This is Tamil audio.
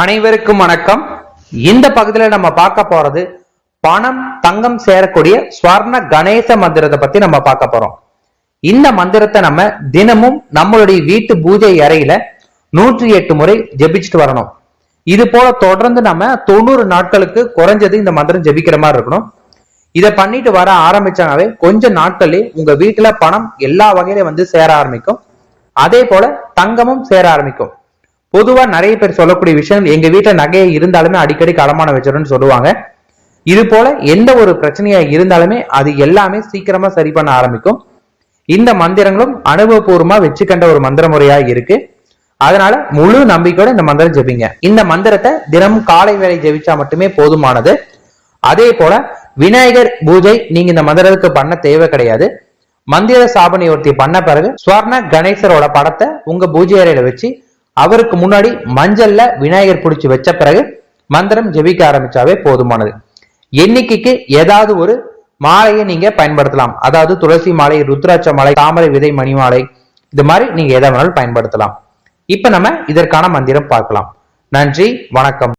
அனைவருக்கும் வணக்கம். இந்த பகுதியில நம்ம பார்க்க போறது பணம் தங்கம் சேரக்கூடிய ஸ்வர்ண கணேச மந்திரத்தை பத்தி நம்ம பார்க்க போறோம். இந்த மந்திரத்தை நம்ம தினமும் நம்மளுடைய வீட்டு பூஜை அறையில நூற்றி எட்டு முறை ஜெபிச்சுட்டு வரணும். இது போல தொடர்ந்து நம்ம தொண்ணூறு நாட்களுக்கு குறைஞ்சது இந்த மந்திரம் ஜெபிக்கிற மாதிரி இருக்கணும். இதை பண்ணிட்டு வர ஆரம்பிச்சாங்கவே கொஞ்ச நாட்களே உங்க வீட்டுல பணம் எல்லா வகையிலும் வந்து சேர ஆரம்பிக்கும். அதே போல தங்கமும் சேர ஆரம்பிக்கும். பொதுவா நிறைய பேர் சொல்லக்கூடிய விஷயம் எங்க வீட்டுல நகையை இருந்தாலுமே அடிக்கடி களமான வச்சிடும்னு சொல்லுவாங்க. இது போல எந்த ஒரு பிரச்சனையா இருந்தாலுமே அது எல்லாமே சீக்கிரமா சரி பண்ண ஆரம்பிக்கும். இந்த மந்திரங்களும் அனுபவபூர்வமா வச்சுக்கண்ட ஒரு மந்திர முறையா இருக்கு. அதனால முழு நம்பிக்கையோட இந்த மந்திரம் ஜெபிங்க. இந்த மந்திரத்தை தினமும் காலை வேலை ஜெபிச்சா மட்டுமே போதுமானது. அதே போல விநாயகர் பூஜை நீங்க இந்த மந்திரத்துக்கு பண்ண தேவை கிடையாது. மந்திர சாபனை ஒருத்தி பண்ண பிறகு ஸ்வர்ண கணேசரோட படத்தை உங்க பூஜை அறையில வச்சு அவருக்கு முன்னாடி மஞ்சள்ல விநாயகர் பிடிச்சி வச்ச பிறகு மந்திரம் ஜெபிக்க ஆரம்பிச்சாவே போதுமானது. எண்ணிக்கைக்கு ஏதாவது ஒரு மாலையை நீங்க பயன்படுத்தலாம். அதாவது துளசி மாலை ருத்ராட்ச மாலை தாமரை விதை மணி மாலை இது மாதிரி நீங்க எதை வேணாலும் பயன்படுத்தலாம். இப்ப நம்ம இதற்கான மந்திரம் பார்க்கலாம். நன்றி வணக்கம்.